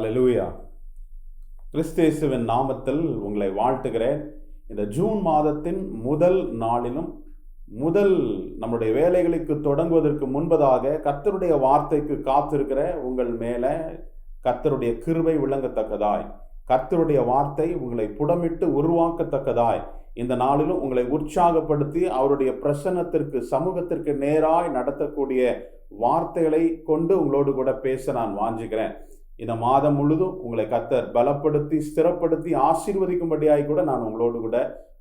அலலூயா கிறிஸ்தேசுவின் நாமத்தில் உங்களை வாழ்த்துகிறேன். இந்த ஜூன் மாதத்தின் முதல் நாளிலும் முதல் நம்முடைய வேலைகளுக்கு தொடங்குவதற்கு முன்பதாக கத்தருடைய வார்த்தைக்கு காத்திருக்கிற உங்கள் மேலே கர்த்தருடைய கிருபை விளங்கத்தக்கதாய். கர்த்தருடைய வார்த்தை உங்களை புடமிட்டு உருவாக்கத்தக்கதாய். இந்த நாளிலும் உங்களை உற்சாகப்படுத்தி அவருடைய பிரசன்னத்திற்கு சமூகத்திற்கு நேராய் நடத்தக்கூடிய வார்த்தைகளை கொண்டு உங்களோடு கூட பேச நான் வாஞ்சுகிறேன். இந்த மாதம் முழுதும் உங்களை கத்தர் பலப்படுத்தி ஸ்திரப்படுத்தி ஆசீர்வதிக்கும்படியாய் கூட நான் உங்களோடு கூட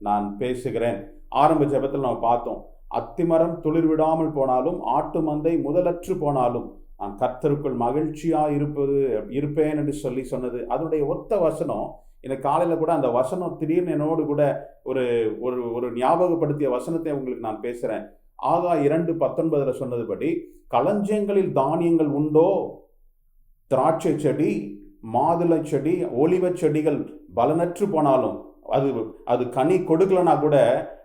நான் பேசுகிறேன். ஆரம்ப ஜெபத்தில் நம்ம பார்த்தோம் அத்திமரம் துளிர் விடாமல் போனாலும் ஆட்டு மந்தை முதலற்று போனாலும் நான் கர்த்தருக்குள் மகிழ்ச்சியாக இருப்பது இருப்பேன் என்று சொல்லி சொன்னது. அதனுடைய ஒத்த வசனம் எனக்கு காலையில் கூட அந்த வசனம் திடீர்னு என்னோடு கூட ஒரு ஒரு ஒரு ஞாபகப்படுத்திய வசனத்தை உங்களுக்கு நான் பேசுகிறேன் ஆகா இரண்டு பத்தொன்பதில் சொன்னதுபடி களஞ்சியங்களில் தானியங்கள் உண்டோ? திராட்சை செடி மாதுளை செடி ஒலிவச் செடிகள் பலனற்று போனாலும் அது அது கனி கொடுக்கலனா கூட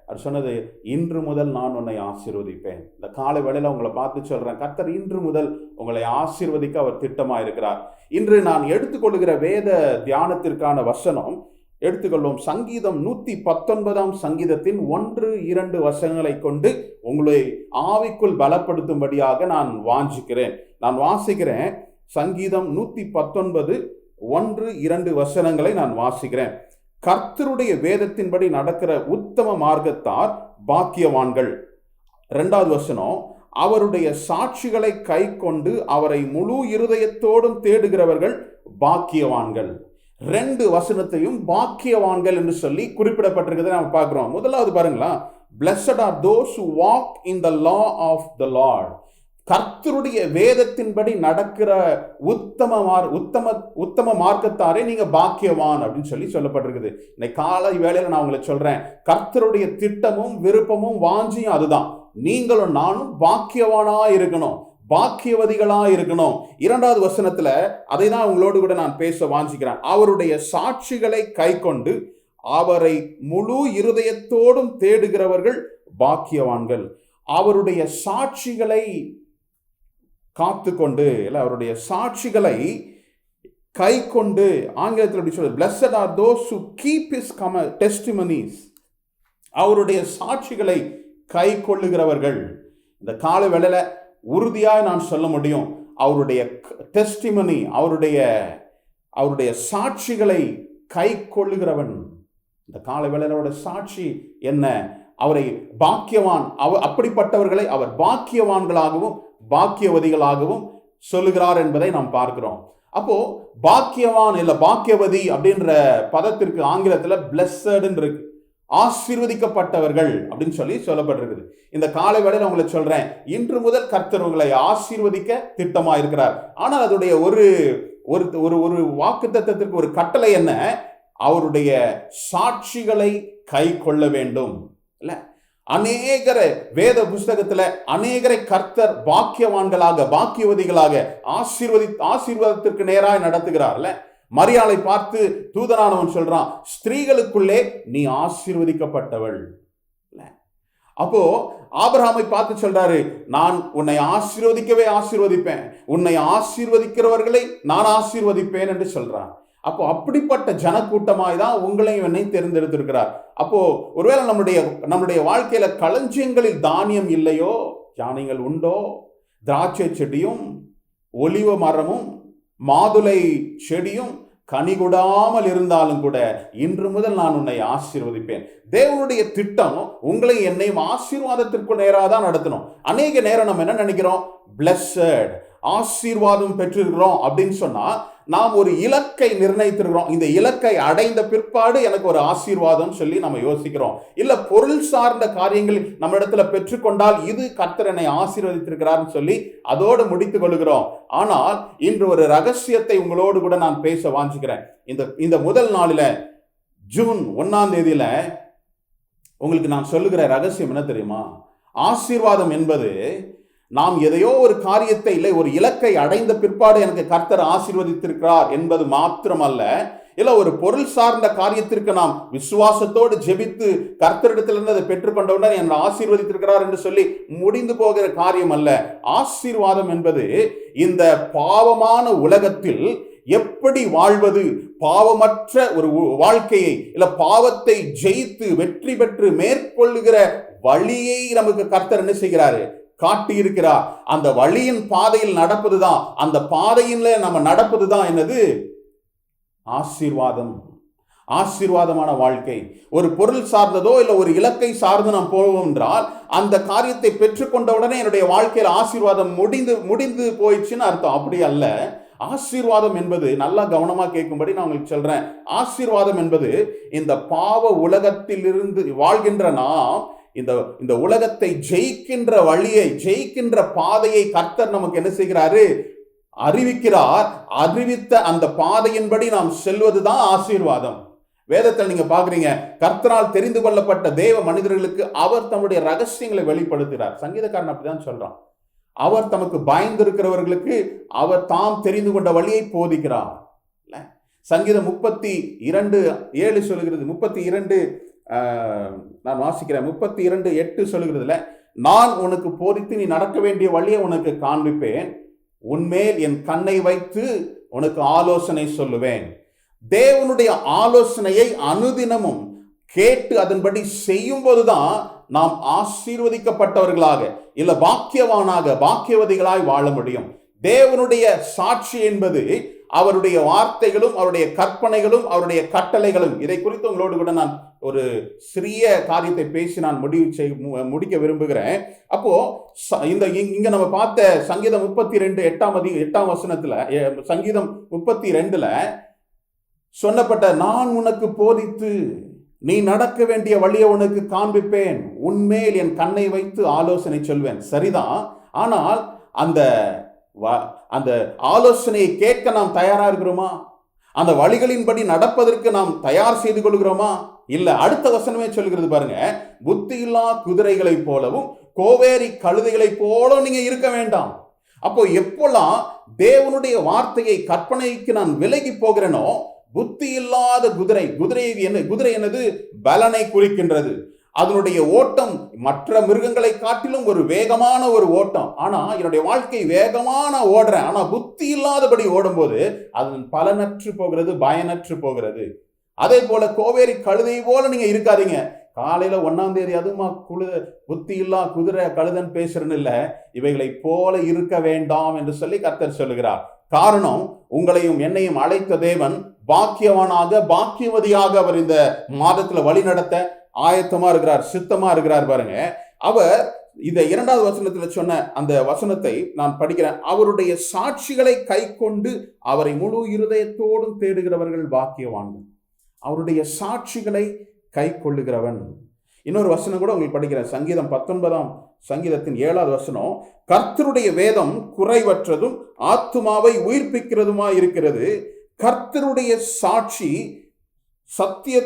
அது சொன்னது இன்று முதல் நான் உன்னை ஆசீர்வதிப்பேன். இந்த காலை வேளையில் உங்களை பார்த்து சொல்கிறேன் கர்த்தர் இன்று முதல் உங்களை ஆசீர்வதிக்க அவர் திட்டமாக இருக்கிறார் இன்று நான் எடுத்துக்கொள்கிற வேத தியானத்திற்கான வசனம் எடுத்துக்கொள்வோம். சங்கீதம் நூற்றி பத்தொன்பதாம் சங்கீதத்தின் ஒன்று இரண்டு வசனங்களை கொண்டு உங்களை ஆவிக்குள் பலப்படுத்தும்படியாக நான் வாஞ்சிக்கிறேன். நான் வாசிக்கிறேன். சங்கீதம் நூற்றி பத்தொன்பது ஒன்று இரண்டு வசனங்களை நான் வாசிக்கிறேன். கர்த்தருடைய வேதத்தின்படி நடக்கிற உத்தம மார்க்கத்தார் பாக்கியவான்கள். ரெண்டாவது வசனம் அவருடைய சாட்சிகளை கை கொண்டு அவரை முழு இருதயத்தோடும் தேடுகிறவர்கள் பாக்கியவான்கள். ரெண்டு வசனத்தையும் பாக்கியவான்கள் என்று சொல்லி குறிப்பிடப்பட்டிருக்கிறதை நம்ம பார்க்குறோம். முதலாவது பாருங்களா blessed are those walk in the law of the lord கர்த்தருடைய வேதத்தின்படி நடக்கிற உத்தம மார் உத்தம உத்தம மார்க்கத்தாரே நீங்க பாக்கியவான் அப்படின்னு சொல்லி சொல்லப்பட்டிருக்குது. இன்னைக்கு காலை வேலையில் நான் உங்களை சொல்றேன். கர்த்தருடைய திட்டமும் விருப்பமும் வாஞ்சியும் அதுதான். நீங்களும் நானும் பாக்கியவானா இருக்கணும். பாக்கியவதிகளா இருக்கணும். இரண்டாவது வசனத்துல அதை தான் உங்களோடு கூட நான் பேச வாஞ்சிக்கிறேன். அவருடைய சாட்சிகளை கை கொண்டு அவரை முழு இருதயத்தோடும் தேடுகிறவர்கள் பாக்கியவான்கள். அவருடைய சாட்சிகளை காத்து கொண்டு இல்லை அவருடைய சாட்சிகளை கை கொண்டு ஆங்கிலத்தில் எப்படி சொல்றது blessed are those to keep his come testimonies அவருடைய சாட்சிகளை கை கொள்ளுகிறவர்கள் இந்த கால வேளையில் உறுதியாக நான் சொல்ல முடியும் அவருடைய டெஸ்டிமனி அவருடைய அவருடைய சாட்சிகளை கை கொள்ளுகிறவன் இந்த கால வேளையோட சாட்சி என்ன? அவரை பாக்கியவான் அவ அப்படிப்பட்டவர்களை அவர் பாக்கியவான்களாகவும் பாக்கியவதிகளாகவும் சொல்லுகிறார் என்பதை நாம் பார்க்கிறோம். அப்போ பாக்கியவான் இல்லை பாக்கியவதி அப்படின்ற பதத்திற்கு ஆங்கிலத்தில் பிளஸட்னு இருக்கு. ஆசீர்வதிக்கப்பட்டவர்கள் அப்படின்னு சொல்லி சொல்லப்பட்டிருக்குது. இந்த காலை வேளையில் உங்களை சொல்றேன். இன்று முதல் கர்த்தர் உங்களை ஆசீர்வதிக்க திட்டமா இருக்கிறார் ஆனால் அதோடைய ஒரு ஒரு ஒரு ஒரு வாக்கு தத்துவத்திற்கு ஒரு கட்டளை என்ன? அவருடைய சாட்சிகளை கை கொள்ள வேண்டும். இல்லை அநேகரை வேத புஸ்தகத்துல அநேகரை கர்த்தர் பாக்கியவான்களாக பாக்கியவதிகளாக ஆசீர்வதி ஆசீர்வாதத்திற்கு நேராக நடத்துகிறார்ல. மரியாதை பார்த்து தூதரானவன் சொல்றான் ஸ்திரீகளுக்குள்ளே நீ ஆசீர்வதிக்கப்பட்டவள். அப்போ ஆபிரஹாமை பார்த்து சொல்றாரு நான் உன்னை ஆசீர்வதிக்கவே ஆசீர்வதிப்பேன். உன்னை ஆசீர்வதிக்கிறவர்களை நான் ஆசீர்வதிப்பேன் என்று சொல்றான். அப்போ அப்படிப்பட்ட ஜனக்கூட்டமாய் தான் உங்களையும் என்னை தேர்ந்தெடுத்திருக்கிறார். அப்போ ஒருவேளை நம்முடைய நம்முடைய வாழ்க்கையில களஞ்சியங்களில் தானியம் இல்லையோ யானைகள் உண்டோ திராட்சை செடியும் ஒலிவ மரமும் மாதுளை செடியும் கனிகொடாமல் இருந்தாலும் கூட இன்று முதல் நான் உன்னை ஆசீர்வதிப்பேன். தேவனுடைய திட்டம் உங்களை என்னையும் ஆசீர்வாதத்திற்கு நேராக தான் நடத்தணும். அநேக நேரம் நம்ம என்ன நினைக்கிறோம்? பிளஸட் ஆசீர்வாதம் பெற்றிருக்கிறோம். அப்படின்னு சொன்னால் நாம் ஒரு இலக்கை நிர்ணயித்திருக்கிறோம். இந்த இலக்கை அடைந்த பிற்பாடு எனக்கு ஒரு ஆசீர்வாதம் சொல்லி நம்ம யோசிக்கிறோம். இல்லை பொருள் சார்ந்த காரியங்கள் நம்ம இடத்துல பெற்றுக்கொண்டால் இது கர்த்தர் என்னை ஆசீர்வதித்திருக்கிறார்னு சொல்லி அதோடு முடித்து கொள்கிறோம். ஆனால் இன்று ஒரு ரகசியத்தை உங்களோடு கூட நான் பேச வாஞ்சிக்கிறேன். இந்த இந்த முதல் நாளில் ஜூன் ஒன்னாம் தேதியில உங்களுக்கு நான் சொல்லுகிற ரகசியம் என்ன தெரியுமா? ஆசீர்வாதம் என்பது நாம் எதையோ ஒரு காரியத்தை இல்லை ஒரு இலக்கை அடைந்த பிற்பாடு எனக்கு கர்த்தர் ஆசீர்வதித்திருக்கிறார் என்பது மாத்திரமல்ல. இல்லை ஒரு பொருள் சார்ந்த காரியத்திற்கு நாம் விசுவாசத்தோடு ஜெபித்து கர்த்தரிடத்திலிருந்து அதை பெற்றுக்கொண்டவுடன் என்னை ஆசீர்வதித்திருக்கிறார் என்று சொல்லி முடிந்து போகிற காரியம் அல்ல ஆசீர்வாதம் என்பது இந்த பாவமான உலகத்தில் எப்படி வாழ்வது? பாவமற்ற ஒரு வாழ்க்கையை இல்லை பாவத்தை ஜெயித்து வெற்றி பெற்று மேற்கொள்ளுகிற வழியை நமக்கு கர்த்தர் என்ன செய்கிறாரு? காட்டியிருக்கிறார். அந்த வழியின் பாதையில் நடப்பதுதான் அந்த பாதையில நம்ம நடப்பது தான் என்னது? ஆசீர்வாதம். ஆசீர்வாதமான வாழ்க்கை. ஒரு பொருள் சார்ந்ததோ இல்லை ஒரு இலக்கை சார்ந்து நாம் போவோம் என்றால் அந்த காரியத்தை பெற்றுக்கொண்ட உடனே என்னுடைய வாழ்க்கையில் ஆசீர்வாதம் முடிந்து முடிந்து போயிடுச்சுன்னு அர்த்தம். அப்படி அல்ல. ஆசீர்வாதம் என்பது நல்லா கவனமாக கேட்கும்படி நான் உங்களுக்கு சொல்றேன். ஆசீர்வாதம் என்பது இந்த பாவ உலகத்திலிருந்து வாழ்கின்ற நாம் இந்த இந்த உலகத்தை ஜெயிக்கின்ற வழியை ஜெயிக்கின்ற பாதையை கர்த்தர் நமக்கு என்ன செய்கிறாரு? அறிவிக்கிறார். அறிவித்த அந்த பாதையின்படி நாம் செல்வதுதான் ஆசீர்வாதம். வேதத்தில் நீங்க பாக்குறீங்க கர்த்தரால் தெரிந்து கொள்ளப்பட்ட தேவ மனிதர்களுக்கு அவர் தம்முடைய ரகசியங்களை வெளிப்படுத்துகிறார். சங்கீதக்காரன் அப்படிதான் சொல்றான். அவர் தமக்கு பயந்திருக்கிறவர்களுக்கு அவர் தாம் தெரிந்து கொண்ட வழியை போதிக்கிறார். சங்கீதம் முப்பத்தி இரண்டு ஏழு சொல்கிறது முப்பத்தி இரண்டு நான் வாசிக்கிறேன் முப்பத்தி இரண்டு எட்டு சொல்கிறதுல நான் உனக்கு போதித்து நீ நடக்க வேண்டிய வழியை உனக்கு காண்பிப்பேன். உன்மேல் என் கண்ணை வைத்து உனக்கு ஆலோசனை சொல்லுவேன். தேவனுடைய ஆலோசனையை அனுதினமும் கேட்டு அதன்படி செய்யும் போதுதான் நாம் ஆசீர்வதிக்கப்பட்டவர்களாக இல்ல பாக்கியவானாக பாக்கியவதிகளாய் வாழ முடியும். தேவனுடைய சாட்சி என்பது அவருடைய வார்த்தைகளும் அவருடைய கற்பனைகளும் அவருடைய கட்டளைகளும். இதை குறித்து உங்களோடு கூட நான் ஒரு சிறிய காரியத்தை பேசி நான் முடிவு செய் மு- முடிக்க விரும்புகிறேன். அப்போ இந்த இங்க- நம்ம பார்த்த சங்கீதம் முப்பத்தி ரெண்டு எட்டாம் அதி எட்டாம் வசனத்துல சங்கீதம் முப்பத்தி ரெண்டுல சொன்னப்பட்ட நான் உனக்கு போதித்து நீ நடக்க வேண்டிய வழியை உனக்கு காண்பிப்பேன். உன்மேல் என் கண்ணை வைத்து ஆலோசனை சொல்வேன். சரிதான்? ஆனால் அந்த அந்த ஆலோசனையை கேட்க நாம் தயாராக இருக்கிறோமா? அந்த வழிகளின்படி நடப்பதற்கு நாம் தயார் செய்து கொள்கிறோமா? இல்லை அடுத்த வசனமே சொல்கிறது பாருங்க. புத்தியில்லா குதிரைகளைப் போலவும் கோவேரி கழுதைகளைப் போலவும் நீங்கள் இருக்க வேண்டாம். அப்போ எப்போல்லாம் தேவனுடைய வார்த்தையை கற்பனைக்கு நான் விலகி போகிறேனோ புத்தி இல்லாத குதிரை குதிரை என்ன குதிரை என்னது? பலனை குறிக்கின்றது. அதனுடைய ஓட்டம் மற்ற மிருகங்களை காட்டிலும் ஒரு வேகமான ஒரு ஓட்டம். ஆனால் என்னுடைய வாழ்க்கை வேகமான ஓடுறேன். ஆனால் புத்தி இல்லாதபடி ஓடும்போது அது பலனற்று போகிறது பயனற்று போகிறது. அதே போல கோவேரி கழுதை போல நீங்க இருக்காதீங்க. காலையில ஒன்னாம் தேதி அதுமா குழு புத்தி இல்லா குதிரை கழுதன் பேசுறேன்னு இல்லை. இவைகளை போல இருக்க வேண்டாம் என்று சொல்லி கத்தர் சொல்லுகிறார். காரணம் உங்களையும் என்னையும் அழைத்த தேவன் பாக்கியவனாக பாக்கியவதியாக அவர் இந்த மாதத்துல வழி நடத்த ஆயத்தமாக இருக்கிறார் சித்தமாக இருக்கிறார் பாருங்க. அவர் இந்த இரண்டாவது வசனத்தில் சொன்ன அந்த வசனத்தை நான் படிக்கிறேன். அவருடைய சாட்சிகளை கை கொண்டு அவரை முழு இருதயத்தோடும் தேடுகிறவர்கள் பாக்கியவான்கள். அவருடைய சாட்சிகளை கை கொள்ளுகிறவன். இன்னொரு வசனம் கூட உங்களுக்கு படிக்கிறேன். சங்கீதம் பத்தொன்பதாம் சங்கீதத்தின் ஏழாவது வசனம் கர்த்தருடைய வேதம் குறைவற்றதும் ஆத்மாவை உயிர்ப்பிக்கிறதுமா இருக்கிறது. கர்த்தருடைய சாட்சி சத்திய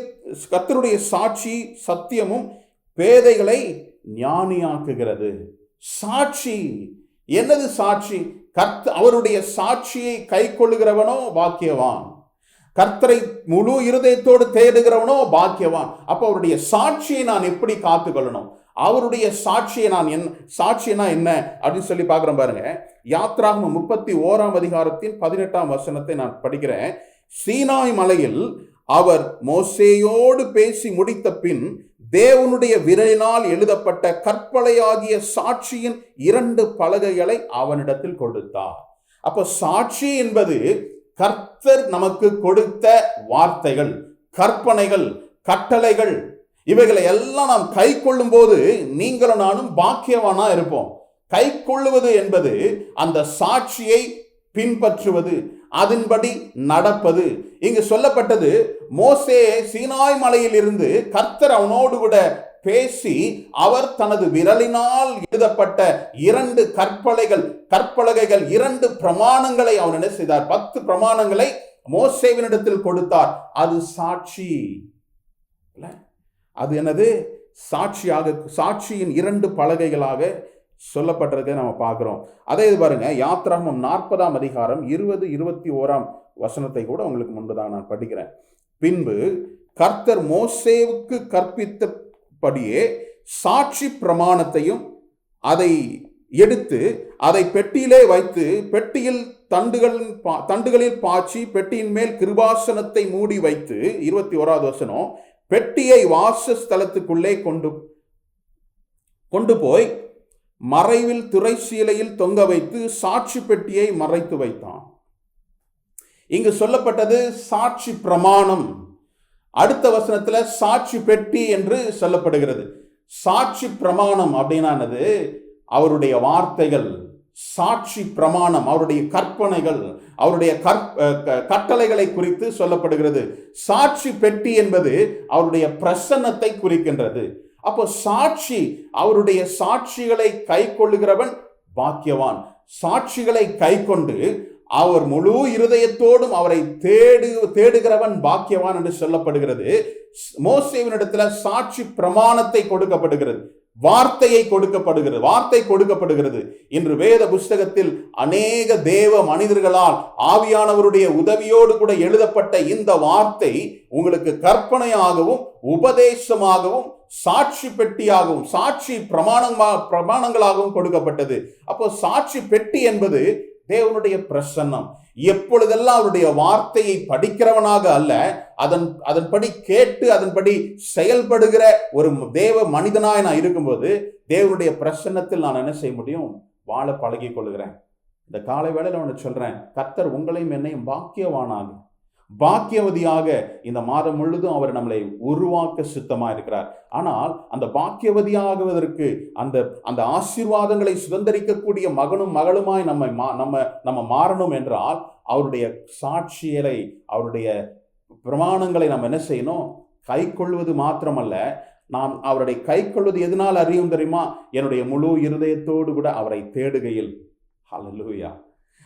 கர்த்தருடைய சாட்சி சத்தியமும் பேதைகளை ஞானியாக்குகிறது. சாட்சி. என்னது சாட்சி? கர்த்த அவருடைய சாட்சியை கை கொள்ளுகிறவனோ பாக்கியவான். கர்த்தரை முழு இருதயத்தோடு தேடுகிறவனோ பாக்கியவான். அப்போ அவருடைய சாட்சியை நான் எப்படி காத்துக்கொள்ளணும்? அவருடைய சாட்சியை நான் என் சாட்சினா என்ன? அப்படின்னு சொல்லி பார்க்குறேன் பாருங்க. யாத்ராகம் முப்பத்தி ஓராம் அதிகாரத்தின் பதினெட்டாம் வசனத்தை நான் படிக்கிறேன். சீனாய் மலையில் அவர் மோசேயோடு பேசி முடித்த பின் தேவனுடைய விரலினால் எழுதப்பட்ட கற்பலையாகிய சாட்சியின் இரண்டு பலகைகளை அவனிடத்தில் கொடுத்தார். அப்போ சாட்சி என்பது கர்த்தர் நமக்கு கொடுத்த வார்த்தைகள் கற்பனைகள் கட்டளைகள் இவைகளை எல்லாம் நாம் கை கொள்ளும் போது நீங்களும் நானும் பாக்கியவானா இருப்போம். கை கொள்ளுவது என்பது அந்த சாட்சியை பின்பற்றுவது அதன்படி நடப்பது. இங்கு சொல்லப்பட்டது மோசே சீனாய் மலையிலிருந்து கர்த்தர் அவனோடு கூட பேசி அவர் தனது விரலினால் எழுதப்பட்ட இரண்டு கற்பலைகள் கற்பலகைகள் இரண்டு பிரமாணங்களை அவன் என்ன செய்தார்? பத்து பிரமாணங்களை மோசேவினிடத்தில் கொடுத்தார். அது சாட்சி. அது என்னது? சாட்சியாக சாட்சியின் இரண்டு பலகைகளாக சொல்லப்பட்டிருக்க நம்ம பார்க்குறோம். அதே இது பாருங்க யாத்ராமம் நாற்பதாம் அதிகாரம் இருபது இருபத்தி ஓராம் வசனத்தை கூட உங்களுக்கு முன்பதாக நான் படிக்கிறேன். பின்பு கர்த்தர் மோசேவுக்கு கற்பித்தபடியே சாட்சி பிரமாணத்தையும் அதை எடுத்து அதை பெட்டியிலே வைத்து பெட்டியில் தண்டுகளின் பா- தண்டுகளில் பாய்ச்சி பெட்டியின் மேல் கிருபாசனத்தை மூடி வைத்து இருபத்தி ஓராவது வசனம் பெட்டியை வாசஸ்தலத்துக்குள்ளே கொண்டு கொண்டு போய் மறைவில் துறைசீலையில் தொங்க வைத்து சாட்சி பெட்டியை மறைத்து வைத்தான். இங்கு சொல்லப்பட்டது சாட்சி பிரமாணம். அடுத்த வசனத்தில் சாட்சி பெட்டி என்று சொல்லப்படுகிறது. சாட்சி பிரமாணம் அப்படின்னானது அவருடைய வார்த்தைகள் சாட்சி பிரமாணம் அவருடைய கற்பனைகள் அவருடைய கற்- க- கட்டளைகளை குறித்து சொல்லப்படுகிறது. சாட்சி பெட்டி என்பது அவருடைய பிரசன்னத்தை குறிக்கின்றது. அப்போ சாட்சி அவருடைய சாட்சிகளை கை கொள்ளுகிறவன் பாக்கியவான். சாட்சிகளை கை கொண்டு அவர் முழு இருதயத்தோடும் அவரை தேடு தேடுகிறவன் பாக்கியவான் என்று சொல்லப்படுகிறது. மோசேவினிடத்துல சாட்சி பிரமாணத்தை கொடுக்கப்படுகிறது. வார்த்தையை கொடுக்கப்படுகிறது வார்த்தை கொடுக்கப்படுகிறது இன்று வேத புஸ்தகத்தில் அநேக தேவ மனிதர்களால் ஆவியானவருடைய உதவியோடு கூட எழுதப்பட்ட இந்த வார்த்தை உங்களுக்கு கற்பனையாகவும் உபதேசமாகவும் சாட்சி பெட்டியாகவும் சாட்சி பிரமாணமா பிரமாணங்களாகவும் கொடுக்கப்பட்டது. அப்போ சாட்சி பெட்டி என்பது தேவனுடைய பிரசன்னம். எப்பொழுதெல்லாம் அவருடைய வார்த்தையை படிக்கிறவனாக அல்ல அதன் அதன்படி கேட்டு அதன்படி செயல்படுகிற ஒரு தேவ மனிதனாய் நான் இருக்கும்போது தேவனுடைய பிரசன்னத்தில் நான் என்ன செய்ய முடியும்? வாழ பழகிக் கொள்கிறேன். இந்த காலை வேளையில் ஒன்று சொல்கிறேன் கர்த்தர் உங்களையும் என்னையும் பாக்கியவானாகும் பாக்கியவதியாக இந்த மாதம் முழுதும் அவர் நம்மளை உருவாக்க சித்தமாக இருக்கிறார். ஆனால் அந்த பாக்கியவதியாகுவதற்கு அந்த அந்த ஆசீர்வாதங்களை சுதந்திரிக்கக்கூடிய மகனும் மகளுமாய் நம்மை மா நம்ம நம்ம மாறணும் என்றால் அவருடைய சாட்சியலை அவருடைய பிரமாணங்களை நம்ம என்ன செய்யணும்? கை கொள்வது மாத்திரமல்ல. நாம் அவருடைய கை கொள்வது எதனால் அறியும் தெரியுமா? என்னுடைய முழு இருதயத்தோடு கூட அவரை தேடுகையில். ஹலலூயா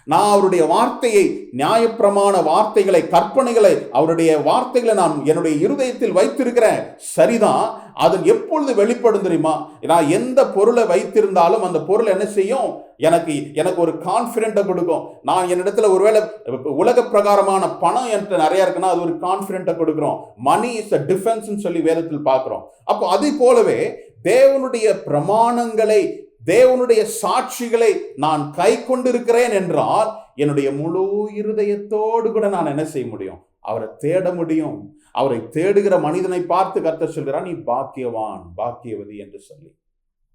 நான் அவருடைய வார்த்தையை நியாயப்பிரமாண வார்த்தைகளை கற்பனைகளை அவருடைய வார்த்தைகளை நான் என்னுடைய இருதயத்தில் வைத்திருக்கிறேன். சரிதான். அது எப்பொழுது வெளிப்படும் தெரியுமா? நான் எந்த பொருளை வைத்திருந்தாலும் அந்த பொருள் என்ன செய்யும்? எனக்கு எனக்கு ஒரு கான்ஃபிடென்ட்டை கொடுக்கும். நான் என்னிடத்துல ஒருவேளை உலக பிரகாரமான பணம் என்கிட்ட நிறையா இருக்குன்னா அது ஒரு கான்ஃபிடென்ட்டை கொடுக்குறோம். மணி இஸ் அ டிஃபென்ஸ் சொல்லி வேதத்தில் பார்க்குறோம். அப்போ அதே போலவே தேவனுடைய பிரமாணங்களை தேவனுடைய சாட்சிகளை நான் கை கொண்டிருக்கிறேன் என்றால் என்னுடைய முழு இருதயத்தோடு கூட நான் என்ன செய்ய முடியும்? அவரை தேட முடியும். அவரை தேடுகிற மனிதனை பார்த்து கர்த்தர் சொல்கிறான் நீ பாக்கியவான் பாக்கியவதி என்று சொல்லி.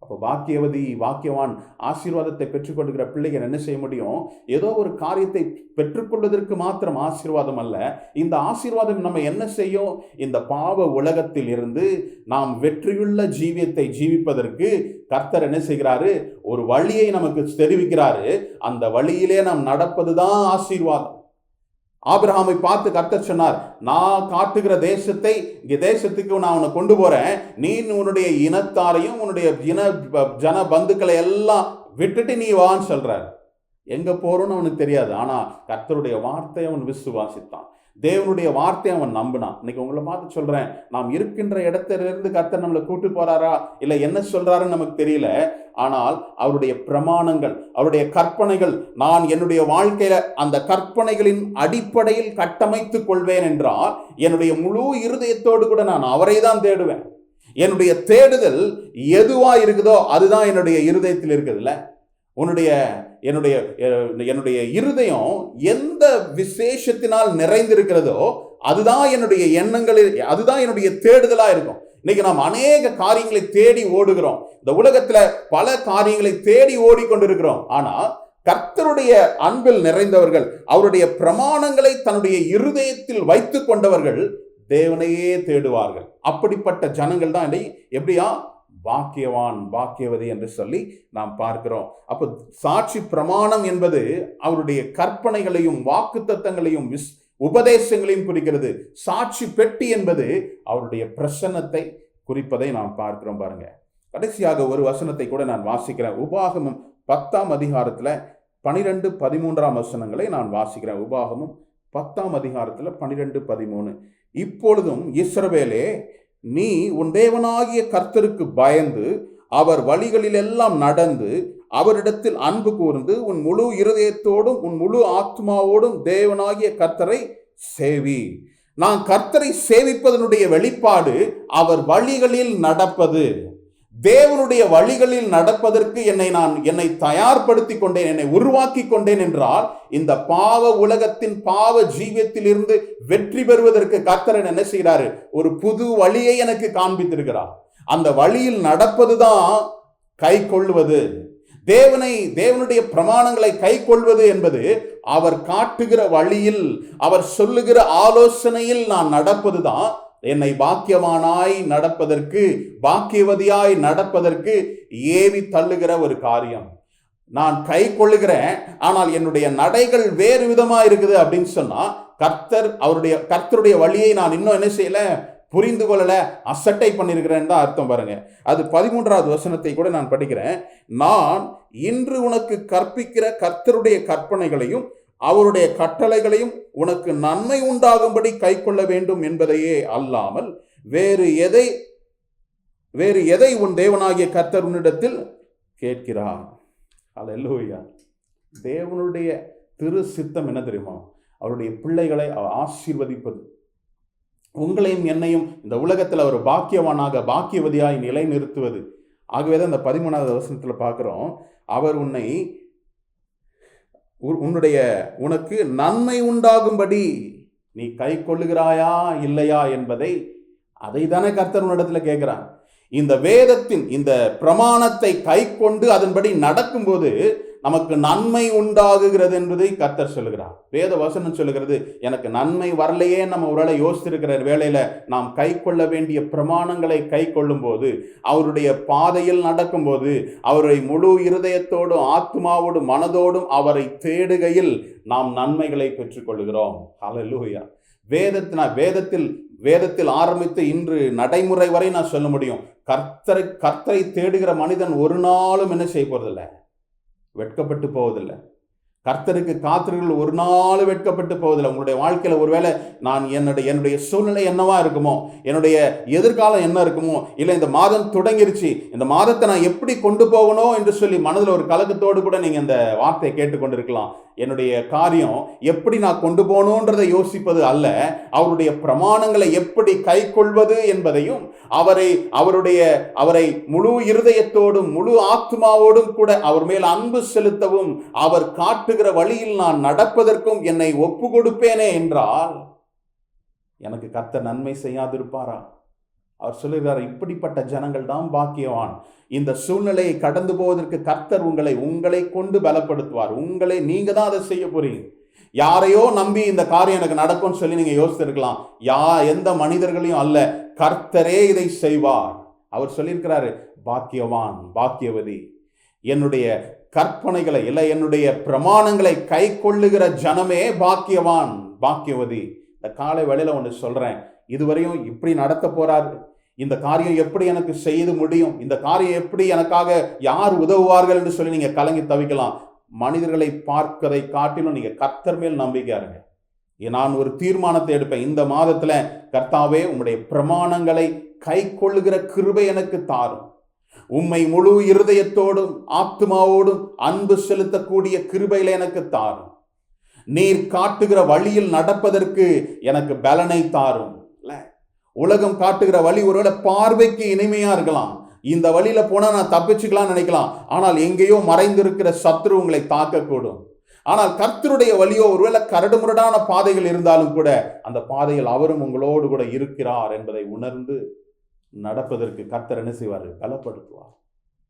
அப்போ பாக்கியவதி பாக்கியவான் ஆசீர்வாதத்தை பெற்றுக்கொள்கிற பிள்ளைகள் என்ன செய்ய முடியும்? ஏதோ ஒரு காரியத்தை பெற்றுக்கொள்வதற்கு மாத்திரம் ஆசீர்வாதம் அல்ல. இந்த ஆசீர்வாதம் நம்ம என்ன செய்யும்? இந்த பாவ உலகத்தில் இருந்து நாம் வெற்றியுள்ள ஜீவியத்தை ஜீவிப்பதற்கு கர்த்தர் என்ன செய்கிறாரு? ஒரு வழியை நமக்கு தெரிவிக்கிறாரு. அந்த வழியிலே நாம் நடப்பதுதான் ஆசீர்வாதம். ஆபிரஹாமை பார்த்து கர்த்தர் சொன்னார் நான் காட்டுகிற தேசத்தை இங்கே தேசத்துக்கு நான் உன்னை கொண்டு போகிறேன் நீ உன்னுடைய இனத்தாரையும் உன்னுடைய இன ஜன பந்துக்களை எல்லாம் விட்டுட்டு நீ வான்னு சொல்கிறார் எங்கே போகிறோன்னு அவனுக்கு தெரியாது. ஆனால் கர்த்தருடைய வார்த்தையை அவன் விசுவாசித்தான். தேவனுடைய வார்த்தையை அவன் நம்பினான். இன்னைக்கு உங்களை பார்த்து சொல்கிறேன் நாம் இருக்கின்ற இடத்திலிருந்து கர்த்தர் நம்மளை கூட்டு போகிறாரா இல்லை என்ன சொல்கிறாருன்னு நமக்கு தெரியல. ஆனால் அவருடைய பிரமாணங்கள் அவருடைய கற்பனைகள் நான் என்னுடைய வாழ்க்கையில் அந்த கற்பனைகளின் அடிப்படையில் கட்டமைத்து கொள்வேன் என்றால் என்னுடைய முழு இருதயத்தோடு கூட நான் அவரை தான் தேடுவேன். என்னுடைய தேடுதல் எதுவாக இருக்குதோ அதுதான் என்னுடைய இருதயத்தில் இருக்குதுல்ல. உன்னுடைய என்னுடைய என்னுடைய இருதயம் எந்த விசேஷத்தினால் நிறைந்திருக்கிறதோ அதுதான் என்னுடைய எண்ணங்களில் அதுதான் என்னுடைய தேடுதலாக இருக்கும். இன்னைக்கு நாம் அநேக காரியங்களை தேடி ஓடுகிறோம். இந்த உலகத்துல பல காரியங்களை தேடி ஓடிக்கொண்டிருக்கிறோம். ஆனா கர்த்தருடைய அன்பில் நிறைந்தவர்கள் அவருடைய பிரமாணங்களை தன்னுடைய இருதயத்தில் வைத்து கொண்டவர்கள் தேவனையே தேடுவார்கள். அப்படிப்பட்ட ஜனங்கள் தான் இன்னைக்கு. எப்படியா? பாக்கியவான் பாக்கியவதி என்று சொல்லி நாம் பார்க்கிறோம். அப்போ சாட்சி பிரமாணம் என்பது அவருடைய கற்பனைகளையும் வாக்குத்தத்தங்களையும் விஸ் உபதேசங்களையும் குறிக்கிறது. சாட்சி பெட்டி என்பது அவருடைய பிரசன்னத்தை குறிப்பதை நாம் பார்க்கிறோம் பாருங்க. கடைசியாக ஒரு வசனத்தை கூட நான் வாசிக்கிறேன். உபாகமம் பத்தாம் அதிகாரத்தில் பனிரெண்டு பதிமூன்றாம் வசனங்களை நான் வாசிக்கிறேன். உபாகமம் பத்தாம் அதிகாரத்தில் பனிரெண்டு பதிமூணு. இப்பொழுதும் இஸ்ரவேலே நீ உன் தேவனாகிய கர்த்தருக்கு பயந்து அவர் வழிகளில் எல்லாம் நடந்து அவரிடத்தில் அன்பு கூர்ந்து உன் முழு இருதயத்தோடும் உன் முழு ஆத்மாவோடும் தேவனாகிய கர்த்தரை சேவி. நான் கர்த்தரை சேவிப்பதனுடைய வெளிப்பாடு அவர் வழிகளில் நடப்பது. தேவனுடைய வழிகளில் நடப்பதற்கு என்னை நான் என்னை தயார்படுத்தி கொண்டேன் என்னை உருவாக்கி கொண்டேன் என்றால் இந்த பாவ உலகத்தின் பாவ ஜீவியத்திலிருந்து வெற்றி பெறுவதற்கு கர்த்தரன் என்ன செய்கிறாரு? ஒரு புது வழியை எனக்கு காண்பித்திருக்கிறார். அந்த வழியில் நடப்பதுதான் கை கொள்வது தேவனை தேவனுடைய பிரமாணங்களை கை கொள்வது என்பது அவர் காட்டுகிற வழியில் அவர் சொல்லுகிற ஆலோசனையில் நான் நடப்பதுதான் என்னை பாக்கியவானாய் நடப்பதற்கு பாக்கியவதியாய் நடப்பதற்கு ஏவி தள்ளுகிற ஒரு காரியம். நான் கை கொள்ளுகிறேன் ஆனால் என்னுடைய நடைகள் வேறு விதமா இருக்குது அப்படின்னு சொன்னா கர்த்தர் அவருடைய கர்த்தருடைய வழியை நான் இன்னும் என்ன செய்யல புரிந்து கொள்ளல அசட்டை பண்ணியிருக்கிறேன்னு தான் அர்த்தம் பாருங்க. அது பதிமூன்றாவது வசனத்தை கூட நான் படிக்கிறேன். நான் இன்று உனக்கு கற்பிக்கிற கர்த்தருடைய கற்பனைகளையும் அவருடைய கட்டளைகளையும் உனக்கு நன்மை உண்டாகும்படி கை கொள்ள வேண்டும் என்பதையே அல்லாமல் வேறு எதை வேறு எதை உன் தேவனாகிய கர்த்தர் உன்னிடத்தில் கேட்கிறார்? அல்லேலூயா தேவனுடைய திரு சித்தம் என்ன தெரியுமா? அவருடைய பிள்ளைகளை அவர் ஆசீர்வதிப்பது. உங்களையும் என்னையும் இந்த உலகத்தில் அவர் பாக்கியவானாக பாக்கியவதியாய் நிலை நிறுத்துவது ஆகவே தான் இந்த பதிமூணாவது வசனத்தில் பார்க்குறோம் அவர் உன்னை உன்னுடைய உனக்கு நன்மை உண்டாகும்படி நீ கை கொள்ளுகிறாயா இல்லையா என்பதை அதை தானே கர்த்தர் உன்னிடத்தில் கேட்குறான் இந்த வேதத்தின் இந்த பிரமாணத்தை கை கொண்டு அதன்படி நடக்கும்போது நமக்கு நன்மை உண்டாகுகிறது என்பதை கர்த்தர் சொல்லுகிறார். வேத வசனம் சொல்லுகிறது எனக்கு நன்மை வரலையே நம்ம ஒருவேளை யோசித்திருக்கிற வேளையில நாம் கை கொள்ள வேண்டிய பிரமாணங்களை கை கொள்ளும்போது அவருடைய பாதையில் நடக்கும்போது அவரை முழு இருதயத்தோடும் ஆத்மாவோடும் மனதோடும் அவரை தேடுகையில் நாம் நன்மைகளை பெற்றுக்கொள்கிறோம். அலலுகியார் வேதத்தில் நான் வேதத்தில் வேதத்தில் ஆரம்பித்து இன்று நடைமுறை வரை நான் சொல்ல முடியும். கர்த்தரை கர்த்தரை தேடுகிற மனிதன் ஒரு நாளும் என்ன செய்ய போறதில்ல. வெட்கப்பட்டு போவதில்லை. கர்த்தருக்கு காத்திருங்கள். ஒரு நாள் வெட்கப்பட்டு போவதில்லை. உங்களுடைய வாழ்க்கையில் ஒருவேளை நான் என்னுடைய என்னுடைய சூழ்நிலை என்னவா இருக்குமோ என்னுடைய எதிர்காலம் என்ன இருக்குமோ இல்லை இந்த மாதம் தொடங்கிருச்சு இந்த மாதத்தை நான் எப்படி கொண்டு போகணும் என்று சொல்லி மனதில் ஒரு கலக்கத்தோடு கூட நீங்கள் இந்த வார்த்தையை கேட்டுக்கொண்டிருக்கலாம். என்னுடைய காரியம் எப்படி நான் கொண்டு போகணுன்றதை யோசிப்பது அல்ல. அவருடைய பிரமாணங்களை எப்படி கை கொள்வது என்பதையும் அவரை அவருடைய அவரை முழு இருதயத்தோடும் முழு ஆத்மாவோடும் கூட அவர் மேல் அன்பு செலுத்தவும் அவர் காட்டுகிற வழியில் நான் நடப்பதற்கும் என்னை ஒப்பு கொடுப்பேனே என்றால் எனக்கு கத்த நன்மை செய்யாதிருப்பாரா? அவர் சொல்லுகிறார் இப்படிப்பட்ட ஜனங்கள் தான் பாக்கியவான். இந்த சூழ்நிலையை கடந்து போவதற்கு கர்த்தர் உங்களை உங்களை கொண்டு பலப்படுத்துவார். உங்களை நீங்க தான் அதை செய்ய போறீங்க. யாரையோ நம்பி இந்த காரியம் எனக்கு நடக்கும்னு சொல்லி நீங்க யோசித்திருக்கலாம். யா எந்த மனிதர்களையும் அல்ல கர்த்தரே இதை செய்வார். அவர் சொல்லியிருக்கிறாரு பாக்கியவான் பாக்கியவதி என்னுடைய கற்பனைகளை இல்லை என்னுடைய பிரமாணங்களை கை கொள்ளுகிற ஜனமே பாக்கியவான் பாக்கியவதி. இந்த காலை வேளையில ஒன்று சொல்றேன். இதுவரையும் இப்படி நடத்த போறாரு. இந்த காரியம் எப்படி எனக்கு செய்து முடியும்? இந்த காரியம் எப்படி எனக்காக யார் உதவுவார்கள் என்று சொல்லி நீங்கள் கலங்கி தவிக்கலாம். மனிதர்களை பார்க்கதை காட்டிலும் நீங்கள் கர்த்தர் மேல் நம்பிக்கை இருங்க நான் ஒரு தீர்மானத்தை எடுப்பேன். இந்த மாதத்துல கர்த்தாவே உங்களுடைய பிரமாணங்களை கை கொள்ளுகிற கிருபை எனக்கு தாரும். உம்மை முழு இருதயத்தோடும் ஆத்மாவோடும் அன்பு செலுத்தக்கூடிய கிருபையில எனக்கு தாரும். நீர் காட்டுகிற வழியில் நடப்பதற்கு எனக்கு பலனை தாரும். இல்லை. உலகம் காட்டுகிற வழி ஒருவேளை பார்வைக்கு இனிமையாக இருக்கலாம். இந்த வழியில் போனால் நான் தப்பிச்சுக்கலாம்னு நினைக்கலாம். ஆனால் எங்கேயோ மறைந்திருக்கிற சத்ரு உங்களை தாக்கக்கூடும். ஆனால் கர்த்தருடைய வழியோ ஒருவேளை கரடுமுரடான பாதைகள் இருந்தாலும் கூட அந்த பாதையில் அவரும் உங்களோடு கூட இருக்கிறார் என்பதை உணர்ந்து நடப்பதற்கு கர்த்தர் என்ன செய்வார்? பலப்படுத்துவார்.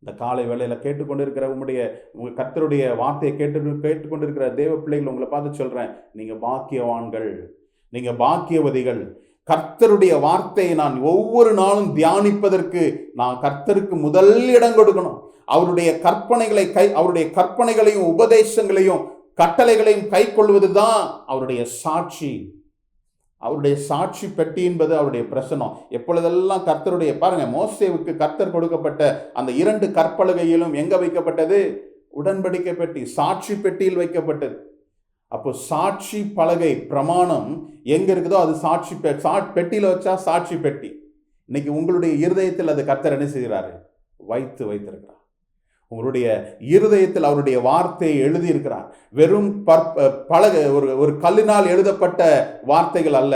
இந்த காலை வேளையில் கேட்டுக்கொண்டிருக்கிற உங்களுடைய உங்கள் கர்த்தருடைய வார்த்தையை கேட்டு கேட்டுக்கொண்டிருக்கிற தேவ பிள்ளைகள் உங்களை பார்த்து சொல்கிறேன் நீங்கள் பாக்கியவான்கள். நீங்கள் பாக்கியவதிகள். கர்த்தருடைய வார்த்தையை நான் ஒவ்வொரு நாளும் தியானிப்பதற்கு நான் கர்த்தருக்கு முதல் இடம் கொடுக்கணும். அவருடைய கற்பனைகளை கை அவருடைய கற்பனைகளையும் உபதேசங்களையும் கட்டளைகளையும் கை கொள்வது தான் அவருடைய சாட்சி. அவருடைய சாட்சி பெட்டி என்பது அவருடைய பிரசனம். எப்பொழுதெல்லாம் கர்த்தருடைய பாருங்க மோசேவுக்கு கர்த்தர் கொடுக்கப்பட்ட அந்த இரண்டு கற்பலகையிலும் எங்க வைக்கப்பட்டது? உடன்படிக்கை பெட்டி சாட்சி பெட்டியில் வைக்கப்பட்டது. அப்போ சாட்சி பலகை பிரமாணம் எங்கே இருக்குதோ அது சாட்சி பெ சா பெட்டியில் வச்சா சாட்சி பெட்டி. இன்னைக்கு உங்களுடைய இருதயத்தில் அது கத்தர் என்ன செய்கிறாரு? வைத்து வைத்திருக்கிறார். உங்களுடைய இருதயத்தில் அவருடைய வார்த்தையை எழுதியிருக்கிறார். வெறும் பற்ப பலக ஒரு ஒரு கல்லினால் எழுதப்பட்ட வார்த்தைகள் அல்ல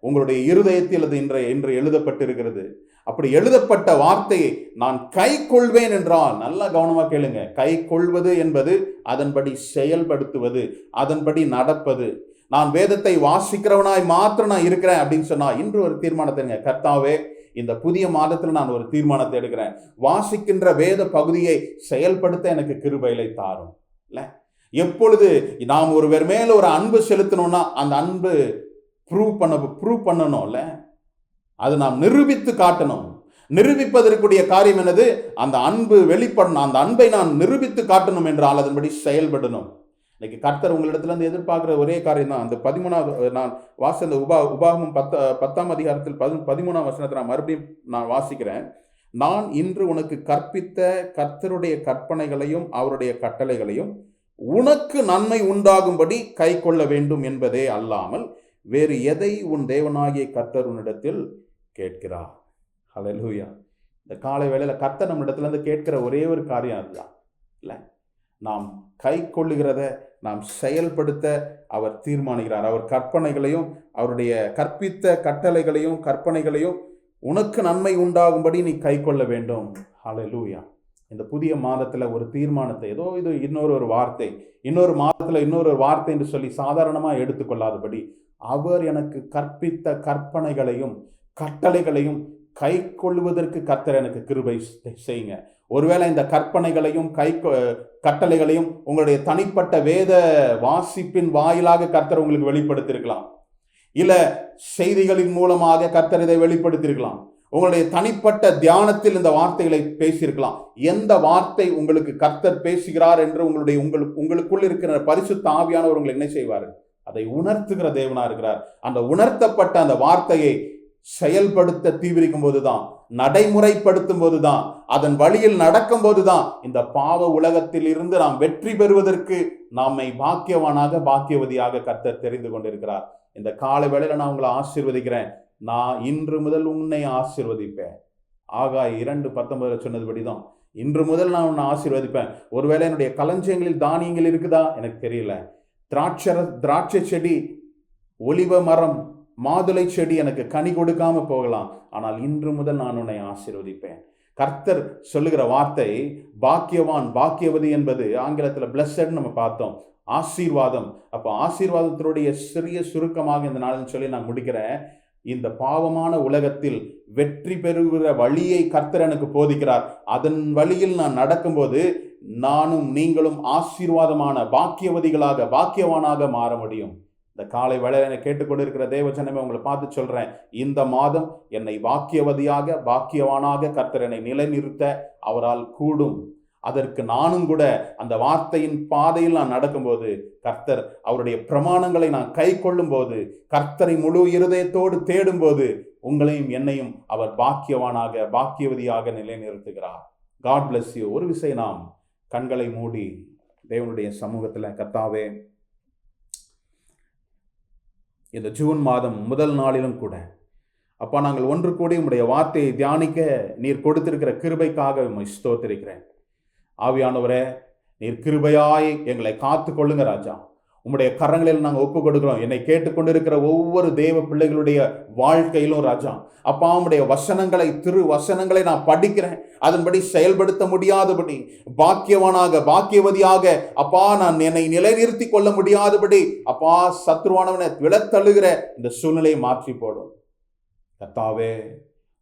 உங்களுடைய இருதயத்தில் அது இன்று இன்று எழுதப்பட்டிருக்கிறது. அப்படி எழுதப்பட்ட வார்த்தையை நான் கை கொள்வேன் என்றால் நல்லா கவனமாக கேளுங்க. கை கொள்வது என்பது அதன்படி செயல்படுத்துவது அதன்படி நடப்பது. நான் வேதத்தை வாசிக்கிறவனாய் மாத்திரம் நான் இருக்கிறேன் அப்படின்னு சொன்னா இன்று ஒரு தீர்மானத்தைங்க கர்த்தாவே இந்த புதிய மாதத்தில் நான் ஒரு தீர்மானத்தை எடுக்கிறேன். வாசிக்கின்ற வேத பகுதியை செயல்படுத்த எனக்கு கிருபைகளை தாரும். இல்லை? எப்பொழுது நாம் ஒருவர் மேல ஒரு அன்பு செலுத்தணும்னா அந்த அன்பு ப்ரூவ் பண்ண ப்ரூவ் பண்ணணும்ல அது நாம் நிரூபித்து காட்டணும். நிரூபிப்பதற்குரிய காரியம் என்னது? அந்த அன்பு வெளிப்படணும். அந்த அன்பை நான் நிரூபித்து காட்டணும் என்றால் அதன்படி செயல்படணும். இன்னைக்கு கர்த்தர் உங்களிடத்துலேருந்து இருந்து ஒரே காரியம் தான். அந்த பதிமூணாவது நான் வாச அந்த உபா உபாகமும் பத்த பத்தாம் அதிகாரத்தில் பதி பதிமூணாம் வசனத்தை நான் மறுபடியும் நான் வாசிக்கிறேன். நான் இன்று உனக்கு கற்பித்த கர்த்தருடைய கற்பனைகளையும் அவருடைய கட்டளைகளையும் உனக்கு நன்மை உண்டாகும்படி கை கொள்ள வேண்டும் என்பதே அல்லாமல் வேறு எதை உன் தேவனாகிய கர்த்தர் உன்னிடத்தில் கேட்கிறார். ஹalleluya இந்த காலை வேளையில் கத்த நம்மிடத்துலேருந்து கேட்குற கேட்கிற ஒரே ஒரு காரியம் அதுதான். இல்லை? நாம் கை கொள்ளுகிறத நாம் செயல்படுத்த அவர் தீர்மானிக்கிறார். அவர் கற்பனைகளையும் அவருடைய கற்பித்த கட்டளைகளையும் கற்பனைகளையும் உனக்கு நன்மை உண்டாகும்படி நீ கை கொள்ள வேண்டும். லூயா இந்த புதிய மாதத்தில் ஒரு தீர்மானத்தை ஏதோ இது இன்னொரு ஒரு வார்த்தை இன்னொரு மாதத்தில் இன்னொரு ஒரு வார்த்தை என்று சொல்லி சாதாரணமாக எடுத்துக்கொள்ளாதபடி அவர் எனக்கு கற்பித்த கற்பனைகளையும் கட்டளைகளையும் கை கொள்வதற்கு கத்தர் எனக்கு கிருபை செய்யுங்க. ஒருவேளை இந்த கற்பனைகளையும் கை கட்டளைகளையும் உங்களுடைய தனிப்பட்ட வேத வாசிப்பின் வாயிலாக கர்த்தர் உங்களுக்கு வெளிப்படுத்தியிருக்கலாம் இல்லை செய்திகளின் மூலமாக கர்த்தர் இதை வெளிப்படுத்தியிருக்கலாம் உங்களுடைய தனிப்பட்ட தியானத்தில் இந்த வார்த்தைகளை பேசியிருக்கலாம். எந்த வார்த்தை உங்களுக்கு கர்த்தர் பேசுகிறார் என்று உங்களுடைய உங்களுக்கு உங்களுக்குள் இருக்கிற பரிசுத்த ஆவியானவர் உங்களை என்ன செய்வார்? அதை உணர்த்துகிற தேவனா இருக்கிறார். அந்த உணர்த்தப்பட்ட அந்த வார்த்தையை செயல்படுத்த தீவிரிக்கும் போதுதான் நடைமுறைப்படுத்தும் போதுதான் அதன் வழியில் நடக்கும் போதுதான் இந்த பாவ உலகத்தில் இருந்து நாம் வெற்றி பெறுவதற்கு நம்மை பாக்கியவானாக பாக்கியவதியாக கர்த்தர் தெரிந்து கொண்டிருக்கிறார். இந்த கால வேளையில நான் உங்களை ஆசீர்வதிக்கிறேன். நான் இன்று முதல் உன்னை ஆசிர்வதிப்பேன். ஆகா இரண்டு பத்தொன்பதுல சொன்னதுபடிதான் இன்று முதல் நான் உன்னை ஆசீர்வதிப்பேன். ஒருவேளை என்னுடைய களஞ்சியங்களில் தானியங்கள் இருக்குதா? எனக்கு தெரியல. திராட்சர திராட்சை செடி ஒலிவ மரம் மாதுளை செடி எனக்கு கனி கொடுக்காம போகலாம். ஆனால் இன்று முதல் நான் உன்னை ஆசீர்வதிப்பேன். கர்த்தர் சொல்லுகிற வார்த்தை பாக்கியவான் பாக்கியவதி என்பது ஆங்கிலத்தில் பிளஸட் நம்ம பார்த்தோம். ஆசீர்வாதம். அப்போ ஆசீர்வாதத்தினுடைய சிறிய சுருக்கமாக இந்த நாளில் சொல்லி நான் முடிக்கிறேன். இந்த பாவமான உலகத்தில் வெற்றி பெறுகிற வழியை கர்த்தர் எனக்கு போதிக்கிறார். அதன் வழியில் நான் நடக்கும்போது நானும் நீங்களும் ஆசீர்வாதமான பாக்கியவதிகளாக பாக்கியவானாக மாற முடியும். இந்த காலை வேளையில கேட்டுக்கொண்டிருக்கிற தேவஜனமே உங்களை பார்த்து சொல்கிறேன் இந்த மாதம் என்னை வாக்கியவதியாக பாக்கியவானாக கர்த்தர் என்னை நிலைநிறுத்த அவரால் கூடும். அதற்கு நானும் கூட அந்த வார்த்தையின் பாதையில் நான் நடக்கும்போது கர்த்தர் அவருடைய பிரமாணங்களை நான் கை கொள்ளும் போது கர்த்தரை முழு இருதயத்தோடு தேடும்போது உங்களையும் என்னையும் அவர் பாக்கியவானாக பாக்கியவதியாக நிலைநிறுத்துகிறார். காட் பிளஸ் யூ ஒரு விசை நாம் கண்களை மூடி தேவனுடைய சமூகத்தில் கர்த்தாவே இந்த ஜூன் மாதம் முதல் நாளிலும் கூட. அப்பா நாங்கள் ஒன்று கூடி உம்முடைய வார்த்தையை தியானிக்க நீர் கொடுத்திருக்கிற கிருபைக்காக உம்மை ஸ்தோத்திரிக்கிறேன். ஆவியானவரே நீர் கிருபையாய் எங்களை காத்து கொள்ளுங்க ராஜா. உம்முடைய கரங்களில் நாங்கள் ஒப்பு கொடுக்கிறோம் என்னை கேட்டுக்கொண்டிருக்கிற ஒவ்வொரு தேவ பிள்ளைகளுடைய வாழ்க்கையிலும் ராஜா அப்பா உம்முடைய வசனங்களை திரு வசனங்களை நான் படிக்கிறேன். அதன்படி செயல்படுத்த முடியாதபடி பாக்கியவானாக பாக்கியவதியாக அப்பா நான் என்னை நிலைநிறுத்தி கொள்ள முடியாதபடி அப்பா சத்ருவானவனை விளத்தழுகிற இந்த சூழ்நிலையை மாற்றி போடும் கத்தாவே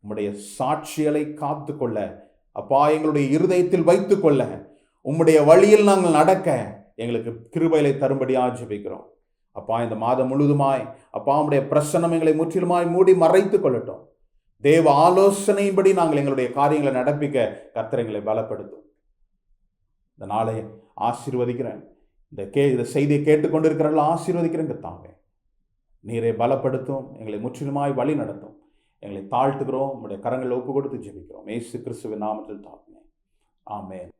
உம்முடைய சாட்சிகளை காத்து கொள்ள அப்பா எங்களுடைய இருதயத்தில் வைத்துக்கொள்ள உம்முடைய வழியில் நாங்கள் நடக்க எங்களுக்கு கிருபைகளை தரும்படியாக ஜெபிக்கிறோம் அப்பா இந்த மாதம் முழுதுமாய் அப்பா உடைய பிரசன்னம் எங்களை முற்றிலுமாய் மூடி மறைத்து கொள்ளட்டும். தேவ ஆலோசனையின்படி நாங்கள் எங்களுடைய காரியங்களை நடப்பிக்க கர்த்தர் எங்களை பலப்படுத்தும். இந்த நாளை ஆசீர்வதிக்கிறேன். இந்த கே இந்த செய்தியை கேட்டுக்கொண்டிருக்கிறவர்கள் ஆசீர்வதிக்கிறேங்க கத்தாவே நீரை பலப்படுத்தும் எங்களை முற்றிலுமாய் வழி நடத்தும். எங்களை தாழ்த்துக்கிறோம் உங்களுடைய கரங்களை ஒப்பு கொடுத்து ஜெபிக்கிறோம். ஏசு கிறிஸ்துவின் நாமத்தில் தாக்குமே ஆமேன்.